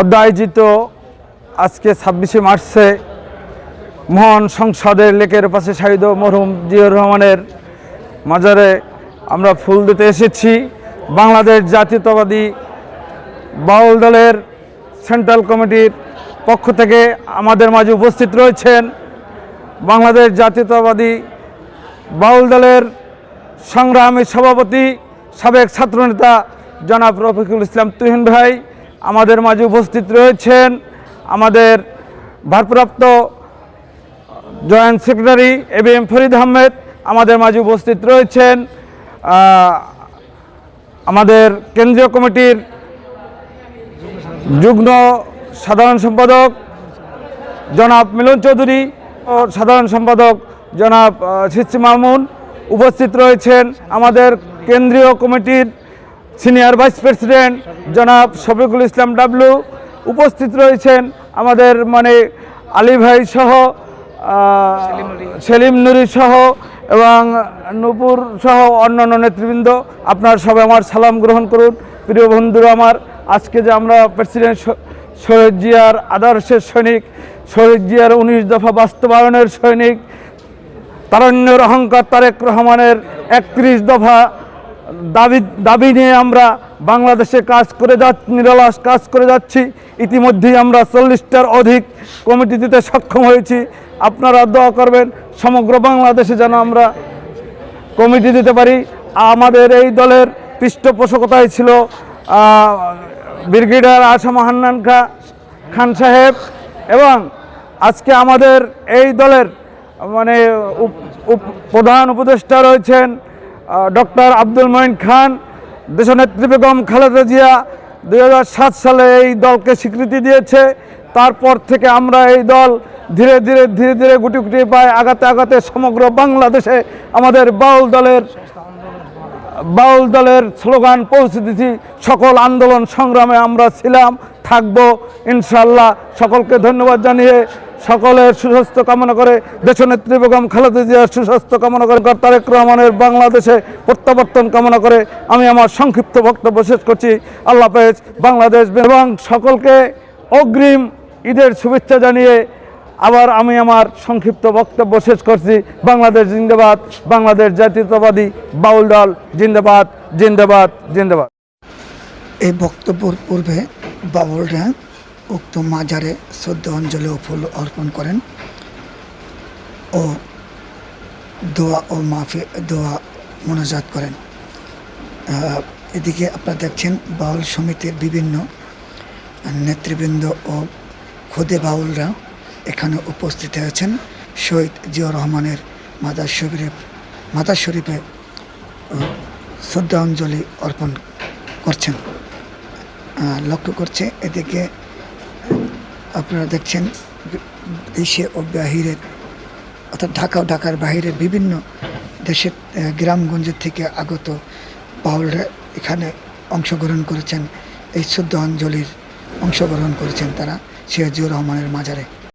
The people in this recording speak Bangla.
অধ্যায়জিত আজকে ছাব্বিশে মার্চে মহান সংসদের লেকের পাশে শাহিদ মরহুম জিয়র রহমানের মাজারে আমরা ফুল দিতে এসেছি। বাংলাদেশ জাতীয়তাবাদী বাউল দলের সেন্ট্রাল কমিটির পক্ষ থেকে আমাদের মাঝে উপস্থিত রয়েছেন বাংলাদেশ জাতীয়তাবাদী বাউল দলের সংগ্রামী সভাপতি, সাবেক ছাত্রনেতা জনাব রফিকুল ইসলাম তুহিন ভাই আমাদের মাঝে উপস্থিত রয়েছেন। আমাদের ভারপ্রাপ্ত joint secretary A B M Farid Ahmed আমাদের মাঝে উপস্থিত রয়েছেন। আমাদের কেন্দ্রীয় কমিটির যুগ্ম সাধারণ সম্পাদক জনাব মিলন চৌধুরী ও সাধারণ সম্পাদক জনাব সিসি মামুন উপস্থিত রয়েছেন। আমাদের কেন্দ্রীয় কমিটির সিনিয়র ভাইস প্রেসিডেন্ট জনাব শফিকুল ইসলাম ডাবলু উপস্থিত রয়েছেন আমাদের মানে আলী ভাই সহ সেলিম নুরি সহ এবং নূপুর সহ অন্যান্য নেতৃবৃন্দ। আপনার সবাই আমার সালাম গ্রহণ করুন। প্রিয় বন্ধুরা আমার, আজকে যে আমরা প্রেসিডেন্ট শহীদ জিয়ার আদর্শের সৈনিক, শহীদ জিয়ার উনিশ দফা বাস্তবায়নের সৈনিক, তারণ্যের অহংকার তারেক রহমানের একত্রিশ দফা দাবি দাবি নিয়ে আমরা বাংলাদেশে কাজ করে যা, নিরলাস কাজ করে যাচ্ছি। ইতিমধ্যেই আমরা চল্লিশটার অধিক কমিটি দিতে সক্ষম হয়েছি। আপনারা দোয়া করবেন, সমগ্র বাংলাদেশে যেন আমরা কমিটি দিতে পারি। আমাদের এই দলের পৃষ্ঠপোষকতায় ছিল ব্রিগেডিয়ার আসাম হান্নান খা, খান সাহেব এবং আজকে আমাদের এই দলের মানে প্রধান উপদেষ্টা রয়েছেন ডক্টর আব্দুল মঈন খান, দেশনেত্রী বেগম খালেদা জিয়া দু হাজার সাত সালে এই দলকে স্বীকৃতি দিয়েছে। তারপর থেকে আমরা এই দল ধীরে ধীরে ধীরে ধীরে গুটি গুটি পায় আগাতে আগাতে সমগ্র বাংলাদেশে আমাদের বাউল দলের বাউল দলের স্লোগান পৌঁছে দিছি সকল আন্দোলন সংগ্রামে আমরা ছিলাম, থাকব ইনশাল্লাহ সকলকে ধন্যবাদ জানিয়ে সকলের সুস্বাস্থ্য কামনা করে দেশনেত্রী বেগম খালেদা জিয়ার সুস্বাস্থ্য কামনা করে তারেক রহমানের বাংলাদেশে প্রত্যাবর্তন কামনা করে আমি আমার সংক্ষিপ্ত বক্তব্য শেষ করছি। আল্লাহ হাফেজ, বাংলাদেশ এবং সকলকে অগ্রিম ঈদের শুভেচ্ছা জানিয়ে আবার আমি আমার সংক্ষিপ্ত বক্তব্য শেষ করছি। বাংলাদেশ জিন্দাবাদ, বাংলাদেশ জাতীয়তাবাদী বাউল দল জিন্দাবাদ জিন্দাবাদ জিন্দাবাদ। এই বক্তব্যের পূর্বে বাবুলরা উক্ত মাজারে শ্রদ্ধা অঞ্জলি ও ফুল অর্পণ করেন ও দোয়া ও মাফি, দোয়া মোনাজাত করেন। এদিকে আপনারা দেখছেন বাউল সমিতির বিভিন্ন নেতৃবৃন্দ ও খুদে বাউলরা এখানে উপস্থিত হয়েছেন। শহীদ জিয়া রহমানের মাদার শরীফে মাদার শরীফে শ্রদ্ধাঞ্জলি অর্পণ করছেন। লক্ষ্য করছে এদিকে আপনারা দেখছেন দেশে ও বাহিরের, অর্থাৎ ঢাকা ও ঢাকার বাহিরের বিভিন্ন দেশের গ্রামগঞ্জের থেকে আগত বাউলরা এখানে অংশগ্রহণ করেছেন। এই শুদ্ধ অঞ্জলির অংশগ্রহণ করেছেন তারা, সিরাজুর রহমানের মাজারে।